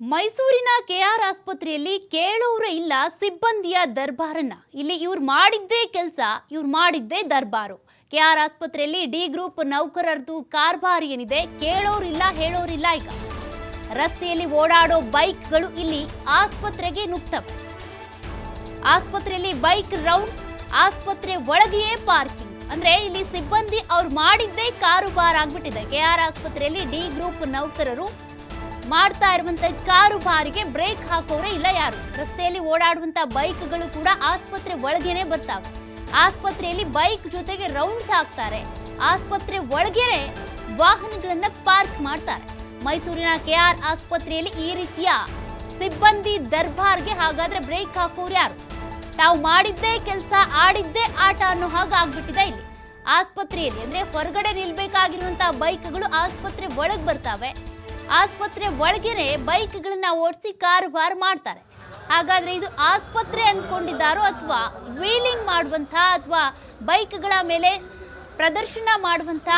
ಮೈಸೂರಿನ ಕೆಆರ್ ಆಸ್ಪತ್ರೆಯಲ್ಲಿ ಕೇಳೋರೇ ಇಲ್ಲ ಸಿಬ್ಬಂದಿಯ ದರ್ಬಾರನ್ನ. ಇಲ್ಲಿ ಇವ್ರು ಮಾಡಿದ್ದೇ ಕೆಲಸ, ಇವ್ರು ಮಾಡಿದ್ದೇ ದರ್ಬಾರು. ಕೆಆರ್ ಆಸ್ಪತ್ರೆಯಲ್ಲಿ ಡಿ ಗ್ರೂಪ್ ನೌಕರರದು ಕಾರ್ಬಾರ್ ಏನಿದೆ ಕೇಳೋರಿಲ್ಲ ಹೇಳೋರಿಲ್ಲ ಈಗ. ರಸ್ತೆಯಲ್ಲಿ ಓಡಾಡೋ ಬೈಕ್ಗಳು ಇಲ್ಲಿ ಆಸ್ಪತ್ರೆಗೆ ನುಗ್ತವೆ ಆಸ್ಪತ್ರೆಯಲ್ಲಿ ಬೈಕ್ ರೌಂಡ್ಸ್, ಆಸ್ಪತ್ರೆ ಒಳಗೆಯೇ ಪಾರ್ಕಿಂಗ್. ಅಂದ್ರೆ ಇಲ್ಲಿ ಸಿಬ್ಬಂದಿ ಅವ್ರು ಮಾಡಿದ್ದೇ ಕಾರುಬಾರ್ ಆಗ್ಬಿಟ್ಟಿದೆ. ಕೆಆರ್ ಆಸ್ಪತ್ರೆಯಲ್ಲಿ ಡಿ ಗ್ರೂಪ್ ನೌಕರರು ಮಾಡ್ತಾ ಇರುವಂತ ಕಾರು ಬಾರಿಗೆ ಬ್ರೇಕ್ ಹಾಕೋರೇ ಇಲ್ಲ ಯಾರು. ರಸ್ತೆಯಲ್ಲಿ ಓಡಾಡುವಂತ ಬೈಕ್ಗಳು ಕೂಡ ಆಸ್ಪತ್ರೆ ಒಳಗೇನೆ ಬರ್ತಾವೆ. ಆಸ್ಪತ್ರೆಯಲ್ಲಿ ಬೈಕ್ ಜೊತೆಗೆ ರೌಂಡ್ಸ್ ಹಾಕ್ತಾರೆ. ಆಸ್ಪತ್ರೆ ಒಳಗೇನೆ ವಾಹನಗಳನ್ನ ಪಾರ್ಕ್ ಮಾಡ್ತಾರೆ. ಮೈಸೂರಿನ ಕೆಆರ್ ಆಸ್ಪತ್ರೆಯಲ್ಲಿ ಈ ರೀತಿಯ ಸಿಬ್ಬಂದಿ ದರ್ಬಾರ್ಗೆ ಹಾಗಾದ್ರೆ ಬ್ರೇಕ್ ಹಾಕೋರು ಯಾರು? ತಾವು ಮಾಡಿದ್ದೇ ಕೆಲಸ, ಆಡಿದ್ದೇ ಆಟ ಅನ್ನೋ ಹಾಗೆ ಆಗ್ಬಿಟ್ಟಿದೆ ಇಲ್ಲಿ. ಆಸ್ಪತ್ರೆಯಲ್ಲಿ ಅಂದ್ರೆ ಹೊರಗಡೆ ನಿಲ್ಬೇಕಾಗಿರುವಂತಹ ಬೈಕ್ಗಳು ಆಸ್ಪತ್ರೆ ಒಳಗ್ ಬರ್ತಾವೆ. ಆಸ್ಪತ್ರೆ ಒಳಗೇನೆ ಬೈಕ್ಗಳನ್ನ ಓಡಿಸಿ ಕಾರುಬಾರ್ ಮಾಡ್ತಾರೆ. ಹಾಗಾದ್ರೆ ಇದು ಆಸ್ಪತ್ರೆ ಅಂದ್ಕೊಂಡಿದ್ದಾರೋ ಅಥವಾ ವೀಲಿಂಗ್ ಮಾಡುವಂತ ಅಥವಾ ಬೈಕ್ಗಳ ಮೇಲೆ ಪ್ರದರ್ಶನ ಮಾಡುವಂಥ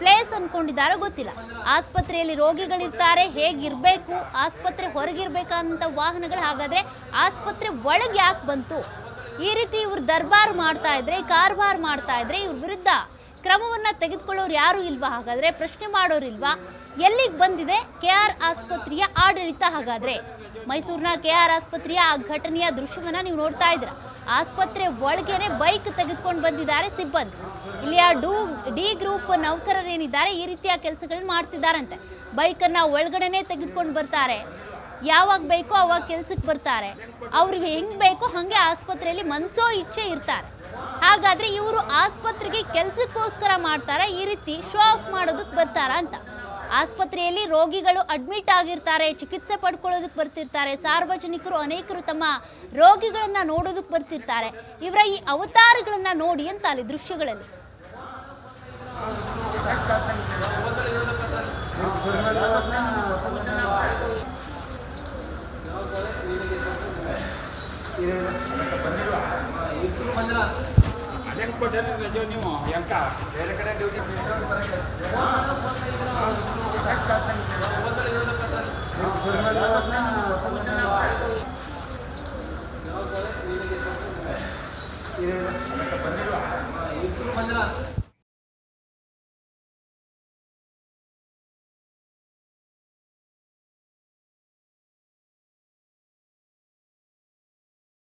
ಪ್ಲೇಸ್ ಅಂದ್ಕೊಂಡಿದ್ದಾರೋ ಗೊತ್ತಿಲ್ಲ. ಆಸ್ಪತ್ರೆಯಲ್ಲಿ ರೋಗಿಗಳಿರ್ತಾರೆ, ಹೇಗಿರಬೇಕು, ಆಸ್ಪತ್ರೆ ಹೊರಗಿರ್ಬೇಕಾದಂಥ ವಾಹನಗಳು, ಹಾಗಾದ್ರೆ ಆಸ್ಪತ್ರೆ ಒಳಗೆ ಯಾಕೆ ಬಂತು? ಈ ರೀತಿ ಇವ್ರು ದರ್ಬಾರ್ ಮಾಡ್ತಾ ಇದ್ರೆ ಕಾರ್ಬಾರ್ ಮಾಡ್ತಾ ಇದ್ರೆ ಇವ್ರ ವಿರುದ್ಧ ಕ್ರಮವನ್ನ ತೆಗೆದುಕೊಳ್ಳೋರು ಯಾರು ಇಲ್ವಾ? ಹಾಗಾದ್ರೆ ಪ್ರಶ್ನೆ ಮಾಡೋರಿಲ್ವಾ? ಎಲ್ಲಿಗೆ ಬಂದಿದೆ? ಕೆ ಆರ್ ಆಸ್ಪತ್ರೆಯ ಆಡಳಿತ ಹಾಗಾದ್ರೆ. ಮೈಸೂರಿನ ಕೆ ಆರ್ ಆಸ್ಪತ್ರೆಯ ಆ ಘಟನೆಯ ದೃಶ್ಯವನ್ನ ನೀವು ನೋಡ್ತಾ ಇದ್ದೀರಾ. ಆಸ್ಪತ್ರೆ ಒಳಗೇನೆ ಬೈಕ್ ತೆಗೆದುಕೊಂಡು ಬಂದಿದ್ದಾರೆ ಸಿಬ್ಬಂದಿ. ಇಲ್ಲಿಯ ಡೂ, ಡಿ ಗ್ರೂಪ್ ನೌಕರರೇನಿದ್ದಾರೆ, ಈ ರೀತಿಯ ಕೆಲಸಗಳನ್ನ ಮಾಡ್ತಿದ್ದಾರಂತೆ. ಬೈಕನ್ನು ಒಳಗಡೆನೆ ತೆಗೆದುಕೊಂಡು ಬರ್ತಾರೆ. ಯಾವಾಗ ಬೇಕೋ ಅವಾಗ ಕೆಲ್ಸಕ್ಕೆ ಬರ್ತಾರೆ. ಅವ್ರಿಗೆ ಹೆಂಗ್ ಬೇಕೋ ಹಂಗೆ ಆಸ್ಪತ್ರೆಯಲ್ಲಿ ಮನ್ಸೋ ಇಚ್ಛೆ ಇರ್ತಾರೆ. ಹಾಗಾದ್ರೆ ಇವರು ಆಸ್ಪತ್ರೆಗೆ ಕೆಲ್ಸಕ್ಕೋಸ್ಕರ ಮಾಡ್ತಾರೆ? ಈ ರೀತಿ ಶೋ ಆಫ್ ಮಾಡೋದಕ್ಕೆ ಬರ್ತಾರ ಅಂತ. ಆಸ್ಪತ್ರೆಯಲ್ಲಿ ರೋಗಿಗಳು ಅಡ್ಮಿಟ್ ಆಗಿರ್ತಾರೆ, ಚಿಕಿತ್ಸೆ ಪಡ್ಕೊಳ್ಳೋದಕ್ಕೆ ಬರ್ತಿರ್ತಾರೆ. ಸಾರ್ವಜನಿಕರು ಅನೇಕರು ತಮ್ಮ ರೋಗಿಗಳನ್ನ ನೋಡೋದಕ್ಕೆ ಬರ್ತಿರ್ತಾರೆ. ಇವರ ಈ ಅವತಾರಗಳನ್ನ ನೋಡಿ ಅಂತ ಅಲ್ಲಿ ದೃಶ್ಯಗಳಲ್ಲಿ. ಅದೇನ್ ಕೊಟ್ಟಿರಿ ರಜೆ ನೀವು? ಎಂಕ ಬೇರೆ ಕಡೆ ಡ್ಯೂಟಿ